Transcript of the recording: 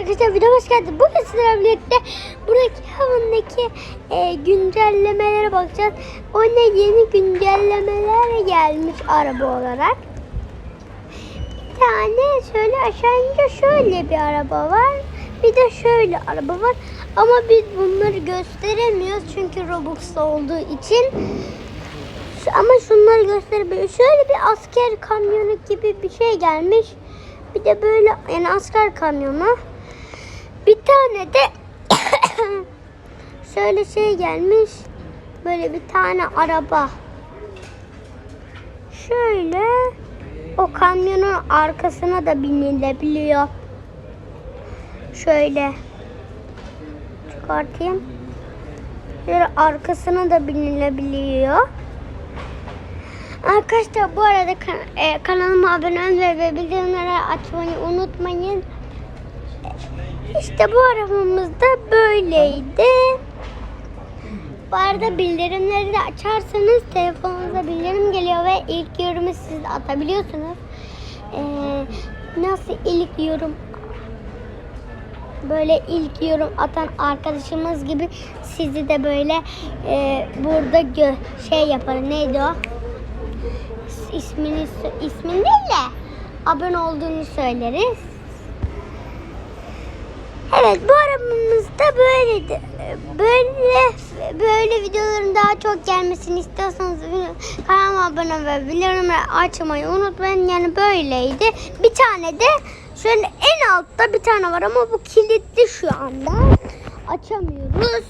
arkadaşlar video hoş geldiniz. Bugün sizlerle birlikte buradaki havundaki e, güncellemelere bakacağız. Oyuna yeni güncellemeler gelmiş araba olarak. Bir tane şöyle aşağı ince şöyle bir araba var. Bir de şöyle araba var. Ama biz bunları gösteremiyoruz çünkü Robux'ta olduğu için. Ama şunları gösterebiliyor. Şöyle bir asker kamyonu gibi bir şey gelmiş. Bir de böyle yani asker kamyonu. Bir tane de şöyle şey gelmiş. Böyle bir tane araba. Şöyle o kamyonun arkasına da binilebiliyor. Şöyle çıkartayım. Şöyle arkasına da binilebiliyor. Arkadaşlar bu arada kan- e, kanalıma abone olmayı ve bildirimleri açmayı unutmayın. İşte bu arabamız da böyleydi. Bu arada bildirimleri de açarsanız telefonunuza bildirim geliyor ve ilk yorumu siz atabiliyorsunuz. Ee, nasıl ilk yorum böyle ilk yorum atan arkadaşımız gibi sizi de böyle e, burada gö şey yapar. Neydi o? ismini ismin değil de abone olduğunu söyleriz. Evet bu arabamız da böyleydi. Böyle böyle videoların daha çok gelmesini istiyorsanız kanalıma abone ve bildirimleri açmayı unutmayın. Yani böyleydi. Bir tane de şöyle en altta bir tane var ama bu kilitli şu anda. Açamıyoruz.